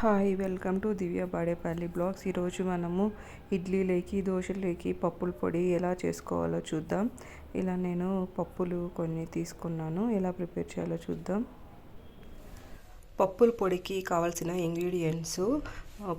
Hi welcome to Divya Badepalli blogs. ఈరోజు మనము ఇడ్లీలోకి దోశలోకి పప్పుల పొడి ఎలా చేసుకోవాలో చూద్దాం. ఇలా నేను పప్పులు కొన్ని తీసుకున్నాను. ఎలా ప్రిపేర్ చేయాలో చూద్దాం. పప్పుల పొడికి కావాల్సిన ఇంగ్రీడియంట్స్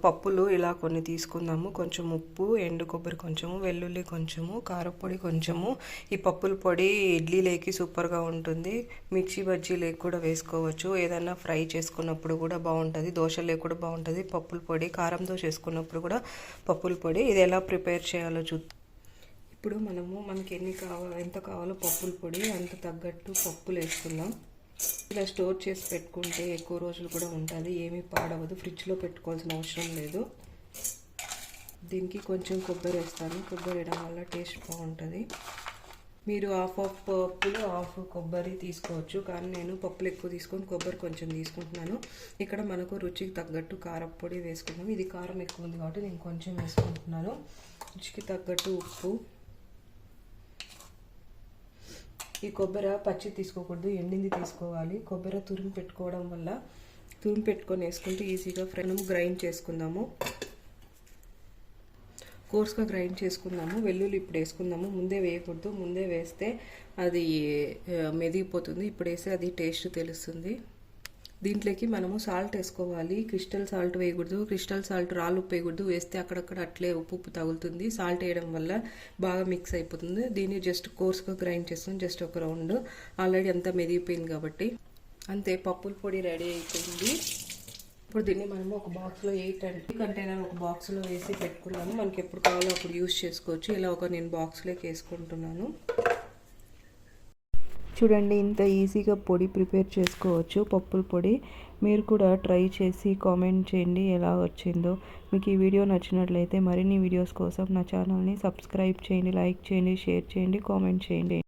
పప్పులు ఇలా కొన్ని తీసుకుందాము. కొంచెం ఉప్పు ఎండు కొబ్బరి కొంచెము వెల్లుల్లి కొంచెము కారపొడి కొంచెము. ఈ పప్పుల పొడి ఇడ్లీలోకి సూపర్గా ఉంటుంది. మిర్చి బజ్జీలోకి కూడా వేసుకోవచ్చు. ఏదైనా ఫ్రై చేసుకున్నప్పుడు కూడా బాగుంటుంది. దోశ కూడా బాగుంటుంది. పప్పుల పొడి కారంతో చేసుకున్నప్పుడు కూడా పప్పుల పొడి. ఇది ఎలా ప్రిపేర్ చేయాలో చూ ఇప్పుడు మనము మనకి ఎన్ని కావాలో ఎంత కావాలో పప్పుల పొడి అంత తగ్గట్టు పప్పులు వేసుకుందాం ఇలా స్టోర్ చేసి పెట్టుకుంటే ఎక్కువ రోజులు కూడా ఉంటుంది. ఏమీ పాడవదు. ఫ్రిడ్జ్లో పెట్టుకోవాల్సిన అవసరం లేదు. దీనికి కొంచెం కొబ్బరి వేస్తాను. కొబ్బరి వేయడం వల్ల టేస్ట్ బాగుంటుంది. మీరు హాఫ్ ఆఫ్ పప్పులు హాఫ్ కొబ్బరి తీసుకోవచ్చు. కానీ నేను పప్పులు ఎక్కువ తీసుకొని కొబ్బరి కొంచెం తీసుకుంటున్నాను. ఇక్కడ మనకు రుచికి తగ్గట్టు కారపొడి వేసుకుంటాం ఇది కారం ఎక్కువ ఉంది కాబట్టి నేను కొంచెం వేసుకుంటున్నాను. రుచికి తగ్గట్టు ఉప్పు ఈ కొబ్బరి పచ్చి తీసుకోకూడదు ఎండింది తీసుకోవాలి. కొబ్బరి తురిమి పెట్టుకోవడం వల్ల తురిమి పెట్టుకొని వేసుకుంటే ఈజీగా ఫ్రెండ్ గ్రైండ్ చేసుకుందాము. కోర్స్గా గ్రైండ్ చేసుకుందాము. వెల్లుల్లి ఇప్పుడు వేసుకుందాము. ముందే వేయకూడదు. ముందే వేస్తే అది మెదిగిపోతుంది. ఇప్పుడు వేస్తే అది టేస్ట్ తెలుస్తుంది. దీంట్లోకి మనము సాల్ట్ వేసుకోవాలి. క్రిస్టల్ సాల్ట్ వేయకూడదు. క్రిస్టల్ సాల్ట్ రాళ్ళు ఉప్పు వేయకూడదు వేస్తే అక్కడక్కడ అట్లే ఉప్పు ఉప్పు తగులుతుంది. సాల్ట్ వేయడం వల్ల బాగా మిక్స్ అయిపోతుంది. దీన్ని జస్ట్ కోర్స్గా గ్రైండ్ చేస్తాం. జస్ట్ ఒక రౌండ్. ఆల్రెడీ అంతా మెదిగిపోయింది కాబట్టి. అంతే పప్పుల పొడి రెడీ అయిపోయింది. ఇప్పుడు దీన్ని మనము ఒక బాక్స్లో ఎయిట్ అంటే కంటైనర్ ఒక బాక్స్లో వేసి పెట్టుకున్నాము. మనకి ఎప్పుడు కావాలో అప్పుడు యూస్ చేసుకోవచ్చు. ఇలా ఒక నేను బాక్స్లోకి వేసుకుంటున్నాను. చూడండి ఇంత ఈజీగా పొడి ప్రిపేర్ చేసుకోవచ్చు పప్పుల పొడి. మీరు కూడా ట్రై చేసి కామెంట్ చేయండి ఎలా వచ్చిందో. మీకు ఈ వీడియో నచ్చినట్లయితే మరిన్ని వీడియోస్ కోసం నా ఛానల్ని సబ్స్క్రైబ్ చేయండి లైక్ చేయండి షేర్ చేయండి కామెంట్ చేయండి.